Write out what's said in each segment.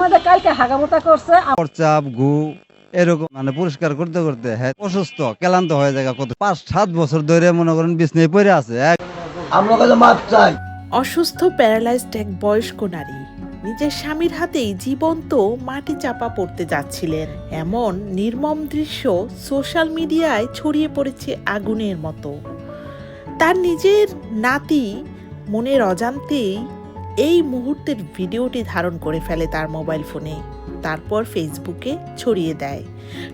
মধ্যে কালকে হাগামোটা করছে চাপ ঘু এরকম মানে পরিষ্কার করতে করতে হ্যাঁ অসুস্থ ক্লান্ত হয়ে যায় কত পাঁচ সাত বছর ধরে মনে করেন বিছনায় পড়ে আছে আমরা কাছে মাপ চাই। অসুস্থ প্যারালাইজড এক বয়স্ক নারী। নিজের স্বামীর হাতেই জীবন্ত মাটি চাপা পড়তে যাচ্ছিলেন। এমন নির্মম দৃশ্য সোশ্যাল মিডিয়ায় ছড়িয়ে পড়েছে আগুনের মতো। তার নিজের নাতি মনের অজান্তেই এই মুহূর্তের ভিডিওটি ধারণ করে ফেলে তার মোবাইল ফোনে। তারপর ফেসবুকে ছড়িয়ে দেয়।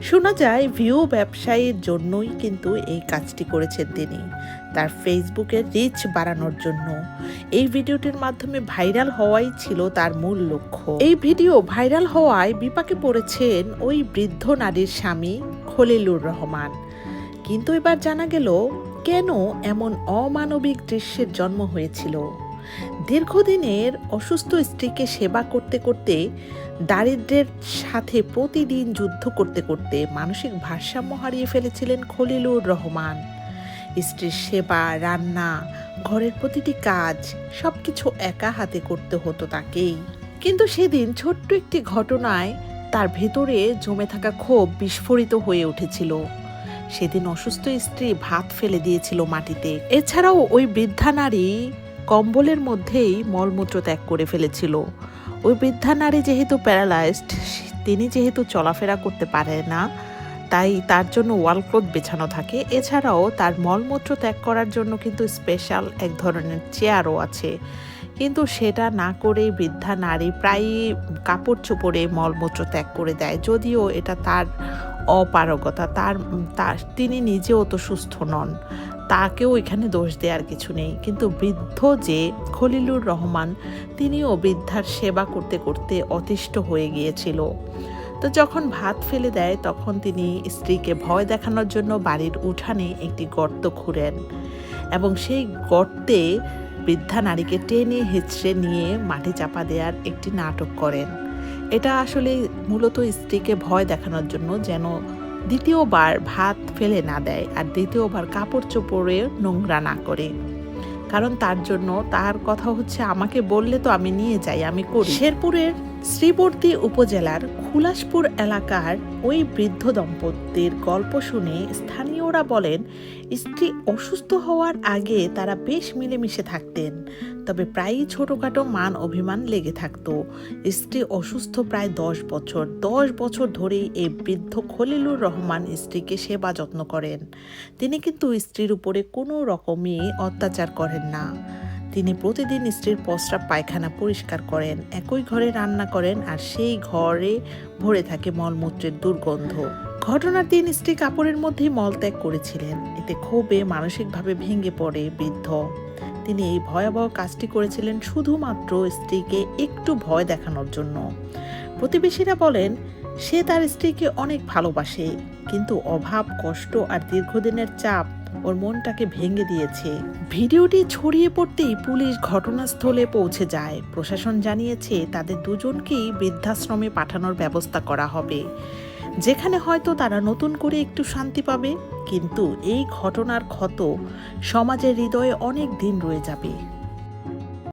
শোনা যায় ভিউ ব্যবসায়ীর জন্যই কিন্তু এই কাজটি করেছেন তিনি। তার ফেসবুকের রিচ বাড়ানোর জন্য। এই ভিডিওটির মাধ্যমে ভাইরাল হওয়াই ছিল তার মূল লক্ষ্য। এই ভিডিও ভাইরাল হওয়ায় বিপাকে পড়েছেন ওই বৃদ্ধ নারীর স্বামী খলিলুর রহমান। কিন্তু এবার জানা গেল, কেন এমন অমানবিক দৃশ্যের জন্ম হয়েছিল? দীর্ঘদিনের অসুস্থ স্ত্রীকে সেবা করতে করতে দারিদ্র্যের সাথে প্রতিদিন যুদ্ধ করতে করতে মানসিক ভারসাম্য হারিয়ে ফেলেছিলেন খলিলুর রহমান। স্ত্রীর সেবা, রান্না, ঘরের প্রতিটি কাজ, সবকিছু একা হাতে করতে হতো তাকেই। কিন্তু সেদিন ছোট্ট একটি ঘটনায় তার ভেতরে জমে থাকা ক্ষোভ বিস্ফোরিত হয়ে উঠেছিল। সেদিন অসুস্থ স্ত্রী ভাত ফেলে দিয়েছিল মাটিতে। এছাড়াও ওই বৃদ্ধা নারী কম্বলের মধ্যেই মলমূত্র ত্যাগ করে ফেলেছিল। ওই বৃদ্ধা নারী যেহেতু প্যারালাইজড, তিনি যেহেতু চলাফেরা করতে পারে না, তাই তার জন্য ওয়াল ক্লথ বেছানো থাকে। এছাড়াও তার মলমূত্র ত্যাগ করার জন্য কিন্তু স্পেশাল এক ধরনের চেয়ারও আছে। কিন্তু সেটা না করে বৃদ্ধা নারী প্রায়ই কাপড় চোপড়ে মলমূত্র ত্যাগ করে দেয়। যদিও এটা তার অপারগতা, তার তার তিনি নিজেও তো সুস্থ নন। তাকেও এখানে দোষ দেওয়ার কিছু নেই। কিন্তু বৃদ্ধ যে খলিলুর রহমান, তিনিও বৃদ্ধার সেবা করতে করতে অতিষ্ঠ হয়ে গিয়েছিল। তো যখন ভাত ফেলে দেয়, তখন তিনি স্ত্রীকে ভয় দেখানোর জন্য বাড়ির উঠানে একটি গর্ত খুঁড়েন এবং সেই গর্তে বৃদ্ধা নারীকে টেনে হেঁচড়ে নিয়ে মাটি চাপা দেওয়ার একটি নাটক করেন। এটা আসলে মূলত স্ত্রীকে ভয় দেখানোর জন্য যেন দ্বিতীয়বার ভাত ফেলে না দেয় আর দ্বিতীয়বার কাপড় চোপড়ে নোংরা না করে। কারণ তার জন্য তার কথা হচ্ছে, আমাকে বললে তো আমি নিয়ে যাই, আমি করি। শেরপুরের শ্রীবর্তী উপজেলার খুলাসপুর এলাকার ওই বৃদ্ধ দম্পতির গল্প শুনে স্থানীয়রা বলেন, স্ত্রী অসুস্থ হওয়ার আগে তারা বেশ মিলেমিশে থাকতেন, তবে প্রায়ই ছোটোখাটো মান অভিমান লেগে থাকতো। স্ত্রী অসুস্থ প্রায় দশ বছর দশ বছর ধরেই এই বৃদ্ধ খলিলুর রহমান স্ত্রীকে সেবা যত্ন করেন। তিনি কিন্তু স্ত্রীর উপরে কোনো রকমই অত্যাচার করেন না। তিনি প্রতিদিন স্ত্রীর প্রস্রাব পায়খানা পরিষ্কার করেন, একই ঘরে রান্না করেন আর সেই ঘরে ভরে থাকে মলমূত্রের দুর্গন্ধ। ঘটনার দিন স্ত্রী কাপড়ের মধ্যেই মলত্যাগ করেছিলেন। এতে ক্ষোভে, মানসিকভাবে ভেঙে পড়ে বৃদ্ধ। তিনি এই ভয়াবহ কাজটি করেছিলেন শুধুমাত্র স্ত্রীকে একটু ভয় দেখানোর জন্য। প্রতিবেশীরা বলেন, সে তার স্ত্রীকে অনেক ভালোবাসে, কিন্তু অভাব, কষ্ট আর দীর্ঘদিনের চাপ ওর মনটাকে ভেঙে দিয়েছে। ভিডিওটি ছড়িয়ে পড়তেই পুলিশ ঘটনাস্থলে পৌঁছে যায়। প্রশাসন জানিয়েছে, তাদের দুজনকেই বৃদ্ধাশ্রমে পাঠানোর ব্যবস্থা করা হবে। যেখানে হয়তো তারা নতুন করে একটু শান্তি পাবে, কিন্তু এই ঘটনার ক্ষত সমাজের হৃদয়ে অনেক দিন রয়ে যাবে।